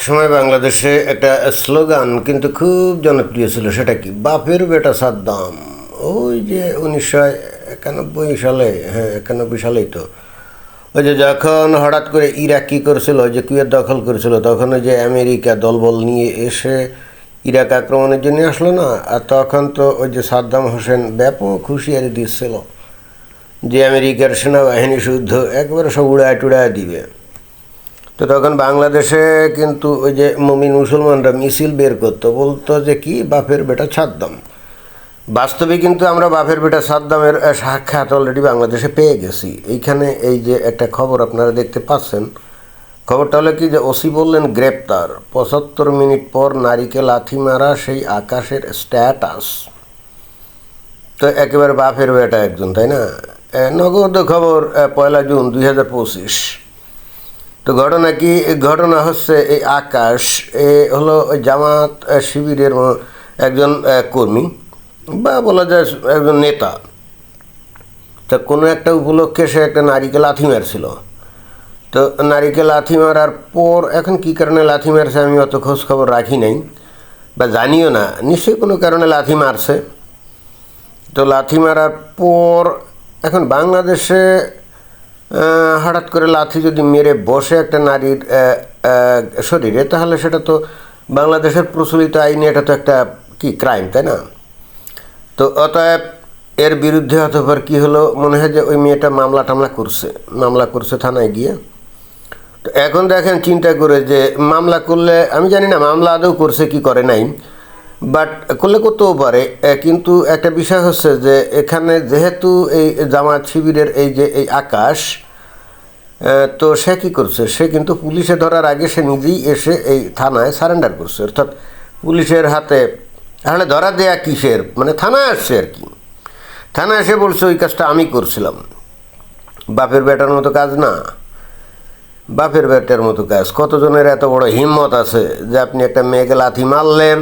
একসময় বাংলাদেশে একটা স্লোগান কিন্তু খুব জনপ্রিয় ছিল, সেটা কি? বাপের বেটা সাদ্দাম। ওই যে উনিশশো একানব্বই সালে হ্যাঁ একানব্বই সালেই তো। ওই যে যখন হঠাৎ করে ইরাক কী করেছিল, ওই যে কুয়েত দখল করেছিল, তখন ওই যে আমেরিকা দলবল নিয়ে এসে ইরাক আক্রমণের জন্য আসলো না? আর তখন তো ওই যে সাদ্দাম হোসেন ব্যাপক হুঁশিয়ারি দিচ্ছিল যে আমেরিকার সেনাবাহিনী শুদ্ধ একবারে সব উড়ায় টুড়ায় দিবে। তো তখন বাংলাদেশে কিন্তু ওই যে মমিন মুসলমানরা মিছিল বের করতো, বলতো যে কি? বাপের বেটা সাদ্দাম। বাস্তবে কিন্তু আমরা বাপের বেটা সাদ্দামের সাক্ষাৎ অলরেডি বাংলাদেশে পেয়ে গেছি। এইখানে এই যে একটা খবর আপনারা দেখতে পাচ্ছেন। খবরটা হলো কি যে ওসি বললেন, গ্রেপ্তার। পঁচাত্তর মিনিট পর নারীকে লাথি মারা সেই আকাশের স্ট্যাটাস। তো একেবারে বাপের বেটা একজন, তাই না? নগদ খবর পয়লা জুন দুই হাজার পঁচিশ। তো ঘটনা কি? ঘটনা হচ্ছে এই আকাশ, এ হলো জামাত শিবিরের একজন কর্মী বা বলা যায় একজন নেতা। তা কোনো একটা উপলক্ষে সে একটা নারীকে লাথি মারছিল। তো নারীকে লাথি মারার পর এখন কি কারণে লাথি মারছে আমি অত খোঁজ খবর রাখি নাই বা জানিও না। নিশ্চয়ই কোনো কারণে লাথি মারছে। তো লাথি মারার পর এখন বাংলাদেশে হঠাৎ করে লাথি যদি মেরে বসে একটা নারীর শরীরে, তাহলে সেটা তো বাংলাদেশের প্রচলিত আইনে এটা তো একটা কি ক্রাইম, তাই না? তো অতএব এর বিরুদ্ধে অতপর কি হলো, মনে হয় যে ওই মেয়েটা মামলা টামলা করছে, মামলা করছে থানায় গিয়ে। তো এখন দেখেন চিন্তা করে যে মামলা করলে, আমি জানি না, মামলা আদৌ করছে কি, করে নাই। বাট করলে করতেও পারে। কিন্তু একটা বিষয় হচ্ছে যে এখানে যেহেতু এই জামাত শিবিরের এই যে এই আকাশ তো সে কী করছে? সে কিন্তু পুলিশে ধরার আগে সে নিজেই এসে এই থানায় সারেন্ডার করছে। অর্থাৎ পুলিশের হাতে তাহলে ধরা দেয়া কিসের? মানে থানায় আসছে আর কি। থানায় এসে বলছে, ওই কাজটা আমি করছিলাম। বাপের বেটার মতো কাজ না। বাপের বেটার মতো কাজ। কতজনের এত বড় হিম্মত আছে যে আপনি একটা মেয়েকে লাথি মারলেন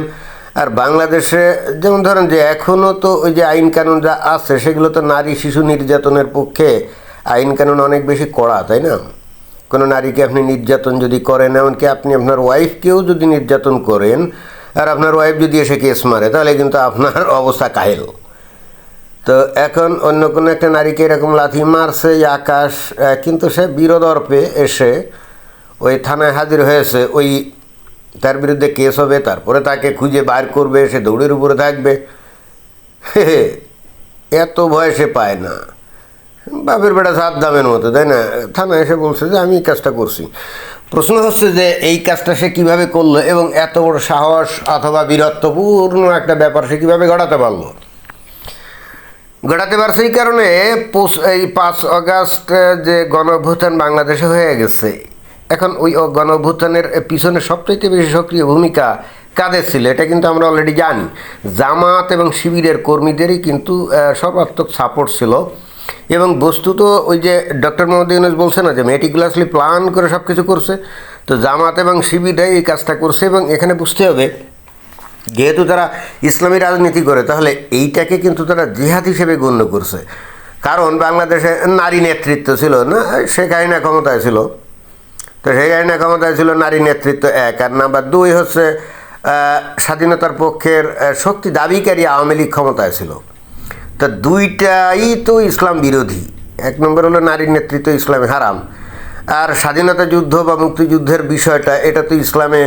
আর বাংলাদেশে যেমন ধরেন যে এখনও তো ওই যে আইন কানুন যা আছে, সেগুলো তো নারী শিশু নির্যাতনের পক্ষে আইন কানুন অনেক বেশি কড়া, তাই না? কোনো নারীকে আপনি নির্যাতন যদি করেন, এমনকি আপনি আপনার ওয়াইফকেও যদি নির্যাতন করেন, আর আপনার ওয়াইফ যদি এসে কেস মারে, তাহলে কিন্তু আপনার অবস্থা কাহেল। তো এখন অন্য কোনো একটা নারীকে এরকম লাথি মারছে আকাশ কিন্তু সে বীরদর্পে এসে ওই থানায় হাজির হয়েছে ওই তার বিরুদ্ধে কেস হবে, তারপরে তাকে খুঁজে বার করবে, সে দৌড়ের উপরে থাকবে। এত ভয় সে পায় না। বাপের বেটা সাত দামের মতো, তাই না? থানায় এসে বলছে যে, আমি এই কাজটা করছি। প্রশ্ন হচ্ছে যে, এই কাজটা সে কীভাবে করল এবং এত বড় সাহস অথবা বীরত্বপূর্ণ একটা ব্যাপার সে কীভাবে ঘটাতে পারল? ঘটাতে পারছে এই কারণে এই পাঁচ অগাস্ট যে গণঅভ্যুত্থান বাংলাদেশে হয়ে গেছে। এখন ওই অ- গণঅভ্যুত্থানের পিছনে সবচাইতে বেশি সক্রিয় ভূমিকা কাদের ছিল? এটা কিন্তু আমরা অলরেডি জানি। জামাত এবং শিবিরের কর্মীদেরই কিন্তু সর্বাত্মক সাপোর্ট ছিল। এবং বস্তুত ওই যে ডক্টর মোহাম্মদ ইউনুস বলছে না যে মেটিকুলাসলি প্ল্যান করে সব কিছু করছে, তো জামাত এবং শিবিরাই এই কাজটা করছে এবং এখানে বুঝতে হবে, যেহেতু তারা ইসলামী রাজনীতি করে, তাহলে এইটাকে কিন্তু তারা জিহাদ হিসেবে গণ্য করছে। কারণ বাংলাদেশে নারী নেতৃত্ব ছিল না, শেখ হাসিনা ক্ষমতায় ছিল। তো সেই হাসিনা ক্ষমতায় ছিল নারী নেতৃত্ব এক। আর নাম্বার দুই হচ্ছে স্বাধীনতার পক্ষের শক্তি দাবিকারী আওয়ামী লীগ ক্ষমতায় ছিল। তা দুইটাই তো ইসলাম বিরোধী। এক নম্বর হলো নারীর নেতৃত্ব ইসলামে হারাম। আর স্বাধীনতা যুদ্ধ বা মুক্তিযুদ্ধের বিষয়টা, এটা তো ইসলামে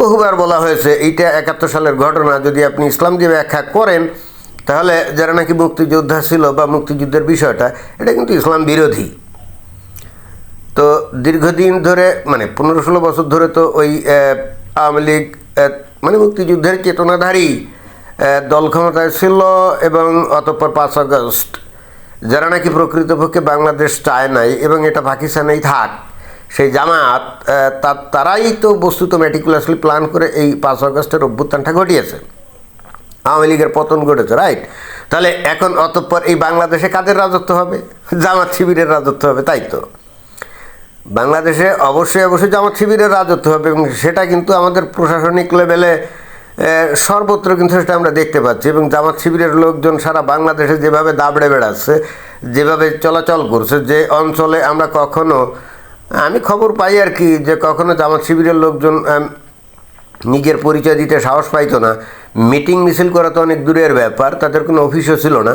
বহুবার বলা হয়েছে, এইটা একাত্তর সালের ঘটনা। যদি আপনি ইসলাম দিয়ে ব্যাখ্যা করেন, তাহলে যারা নাকি মুক্তিযোদ্ধা ছিল বা মুক্তিযুদ্ধের বিষয়টা, এটা কিন্তু ইসলাম বিরোধী। তো দীর্ঘদিন ধরে মানে পনেরো ষোলো বছর ধরে তো ওই আওয়ামী লীগ মানে মুক্তিযুদ্ধের চেতনাধারী দল ক্ষমতায় ছিল এবং অতঃপর পাঁচ আগস্ট, যারা নাকি প্রকৃতপক্ষে বাংলাদেশ চায় নাই এবং এটা পাকিস্তানেই থাক, সেই জামাত তারাই তো বস্তুত মেটিকুলাসলি প্ল্যান করে এই পাঁচ আগস্টের অভ্যুত্থানটা ঘটিয়েছে। আওয়ামী লীগের পতন ঘটেছে রাইট তাহলে এখন অতঃপর এই বাংলাদেশে কাদের রাজত্ব হবে? জামাত শিবিরের রাজত্ব হবে, তাই তো? বাংলাদেশে অবশ্যই অবশ্যই জামাত শিবিরের রাজত্ব হবে এবং সেটা কিন্তু আমাদের প্রশাসনিক লেভেলে সর্বত্র কিন্তু সেটা আমরা দেখতে পাচ্ছি এবং জামাত শিবিরের লোকজন সারা বাংলাদেশে যেভাবে দাবড়ে বেড়াচ্ছে, যেভাবে চলাচল করছে, যে অঞ্চলে আমরা কখনো, আমি খবর পাই আর কি যে কখনো জামাত শিবিরের লোকজন নিজের পরিচয় দিতে সাহস পাইতো না। মিটিং মিছিল করা তো অনেক দূরের ব্যাপার, তাদের কোনো অফিসও ছিল না।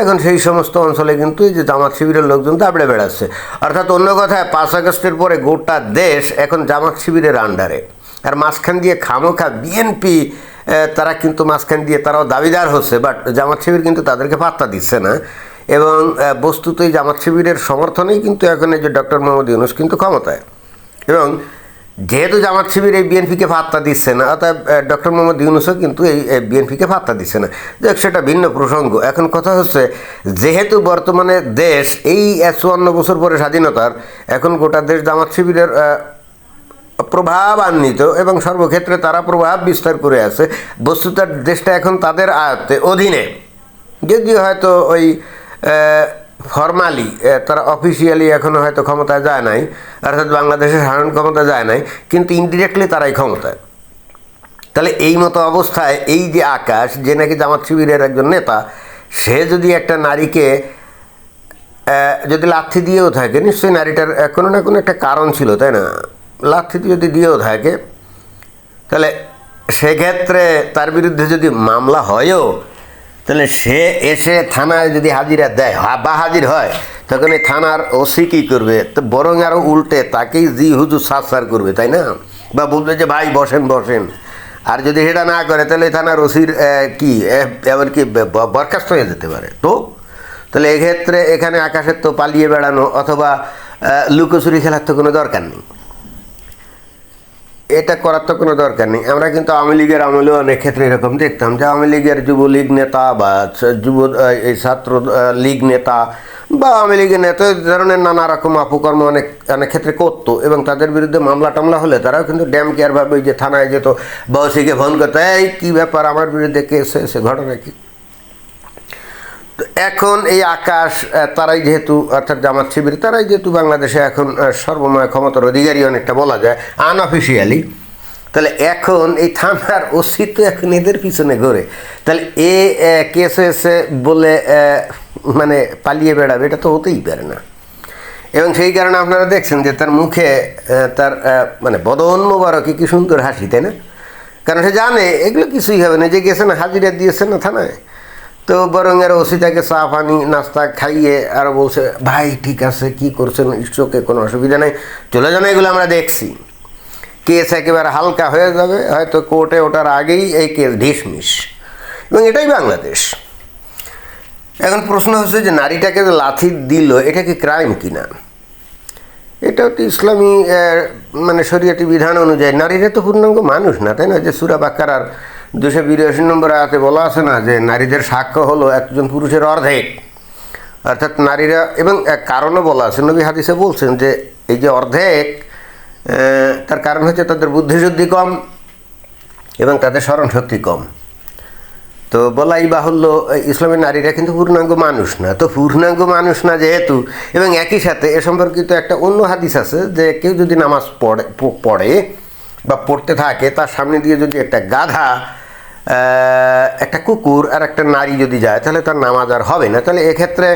এখন সেই সমস্ত অঞ্চলে কিন্তু এই যে জামাত শিবিরের লোকজন দাবড়ে বেড়াচ্ছে। অর্থাৎ অন্য কথায়, পাঁচ আগস্টের পরে গোটা দেশ এখন জামাত শিবিরের আন্ডারে আর মাঝখান দিয়ে খামোখা বিএনপি তারা কিন্তু মাঝখান দিয়ে তারাও দাবিদার হচ্ছে বাট জামাত শিবির কিন্তু তাদেরকে পাত্তা দিচ্ছে না। এবং বস্তুত এই জামাত শিবিরের সমর্থনেই কিন্তু এখন এই যে ডক্টর মোহাম্মদ ইউনুস কিন্তু ক্ষমতায়। এবং যেহেতু জামাত শিবির এই বিএনপিকে পাত্তা দিচ্ছে না অর্থাৎ ডক্টর মোহাম্মদ ইউনুসও কিন্তু এই বিএনপিকে পাত্তা দিচ্ছে না। দেখ সেটা ভিন্ন প্রসঙ্গ। এখন কথা হচ্ছে, যেহেতু বর্তমানে দেশ এই চুয়ান্ন বছর পরে স্বাধীনতার, এখন গোটা দেশ জামাত শিবিরের প্রভাবান্বিত এবং সর্বক্ষেত্রে তারা প্রভাব বিস্তার করে আছে। বস্তুতার দেশটা এখন তাদের আয়ত্তে অধীনে। যদিও হয়তো ওই ফর্মালি তারা অফিসিয়ালি এখনও হয়তো ক্ষমতায় যায় নাই, অর্থাৎ বাংলাদেশের সাধারণ ক্ষমতা যায় নাই, কিন্তু ইনডিরেক্টলি তারাই ক্ষমতায়। তাহলে এই মতো অবস্থায় এই যে আকাশ, যে নাকি জামাত শিবিরের একজন নেতা, সে যদি একটা নারীকে যদি লাথি দিয়েও থাকে, নিশ্চয়ই নারীটার কোনো না কোনো একটা কারণ ছিল, তাই না? লাথি যদি দিয়েও থাকে, তাহলে সেক্ষেত্রে তার বিরুদ্ধে যদি মামলা হয়ও তাহলে সে এসে থানায় যদি হাজিরা দেয় বা হাজির হয় তখন এই থানার ওসি কী করবে? তো বরং আরও উল্টে তাকেই জি হুজুর সার করবে তাই না? বা বলবে যে ভাই বসেন বসেন। আর যদি সেটা না করে তাহলে থানার ওসির কি আহ, এবার কি ব- ব- বরখাস্ত হয়ে যেতে পারে। তো? তাহলে এক্ষেত্রে এখানে আকাশের তো পালিয়ে বেড়ানো অথবা লুকোচুরি খেলার তো কোনো দরকার নেই। এটা করার তো কোনো দরকার নেই। আমরা কিন্তু আওয়ামী লীগের আমলেও অনেক ক্ষেত্রে এরকম দেখতাম যে আওয়ামী লীগের যুবলীগ নেতা বা যুব এই ছাত্র লীগ নেতা বা আওয়ামী লীগের নেতা, এই ধরনের নানা রকম অপকর্ম অনেক অনেক ক্ষেত্রে করতো এবং তাদের বিরুদ্ধে মামলা টামলা হলে তারাও কিন্তু ড্যাম কেয়ারভাবে যে থানায় যেত বা ওসিকে ফোন করতো, এই, কী ব্যাপার? আমার বিরুদ্ধে কেস এসে ঘটনা কি? তো এখন এই আকাশ তারাই যেহেতু, অর্থাৎ জামাত শিবির, তারাই যেহেতু বাংলাদেশে এখন সর্বময় ক্ষমতার অধিকারী অনেকটা বলা যায় আনঅফিসিয়ালি তাহলে এখন এই থানার অস্তিত্ব এখন এদের পিছনে ঘোরে। তাহলে এ কেস হয়েছে বলে মানে পালিয়ে বেড়াবে, এটা তো হতেই পারে না। এবং সেই কারণে আপনারা দেখছেন যে তার মুখে তার মানে বদন মোবারকে কি সুন্দর হাসি, তাই না? কারণ সে জানে, এগুলো কিছুই হবে না, যে গেছে না, হাজিরা দিয়েছে না থানায়। তো বরং আর ওসিটাকে চা, পানি, নাস্তা খাইয়ে আর বলছে, ভাই, ঠিক আছে, কি করছেন? ইস্টকে কোনো অসুবিধা নেই। চলে যান, এগুলো আমরা দেখছি। কেস একেবারে হালকা হয়ে যাবে। হয়তো কোর্টে ওঠার আগেই এই কেস ঢিসমিস। এবং এটাই বাংলাদেশ। এখন প্রশ্ন হচ্ছে যে, নারীটাকে যে লাথি দিল, এটা কি ক্রাইম কিনা? এটা তো ইসলামী মানে শরীয়তি বিধান অনুযায়ী, নারীরা তো পূর্ণাঙ্গ মানুষ না, তাই না? যে সুরা বাক্কারার দুশো বিরাশি নম্বর আয়াতে বলা আছে না যে নারীদের সাক্ষ্য হলো একজন পুরুষের অর্ধেক। অর্থাৎ নারীরা, এবং এক কারণও বলা আছে, নবী হাদিসে বলছেন যে এই যে অর্ধেক তার কারণ হচ্ছে তাদের বুদ্ধিশুদ্ধি কম এবং তাদের স্মরণ শক্তি কম। তো বলাই বাহুল্য, ইসলামের নারীরা কিন্তু পূর্ণাঙ্গ মানুষ না। তো পূর্ণাঙ্গ মানুষ না যেহেতু, এবং একই সাথে এ সম্পর্কিত একটা অন্য হাদিস আছে যে কেউ যদি নামাজ পড়ে পড়ে বা পড়তে থাকে, তার সামনে দিয়ে যদি একটা গাধা একটা কুকুর আর একটা নারী যদি যায়, তাহলে তার নামাজ আর হবে না। তাহলে এক্ষেত্রে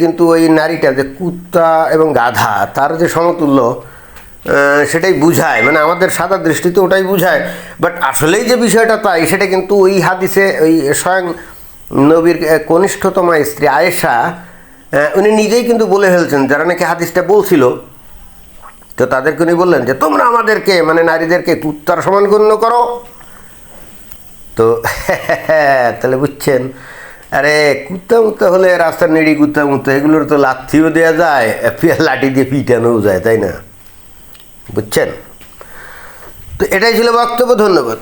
কিন্তু ওই নারীটা যে কুত্তা এবং গাধা, তার যে সমতুল্য সেটাই বুঝায়। মানে আমাদের সাদা দৃষ্টিতে ওটাই বুঝায়। বাট আসলেই যে বিষয়টা তাই, সেটা কিন্তু ওই হাদিসে, ওই স্বয়ং নবীর কনিষ্ঠতমা স্ত্রী আয়েশা উনি নিজেই কিন্তু বলে ফেলছেন, যারা নাকি হাদিসটা বলছিল। তো তাদেরকে উনি বললেন যে, তোমরা আমাদেরকে মানে নারীদেরকে কুত্তার সমান গণ্য করো। তো তাহলে বুঝছেন? আরে কুত্তা মুত্তা হলে রাস্তার নেড়ি কুত্তা মুত্তা এগুলোর তো লাথিও দেওয়া যায় লাঠি দিয়ে পিটানোও যায়, তাই না? বুঝছেন? তো এটাই ছিল বক্তব্য, ধন্যবাদ।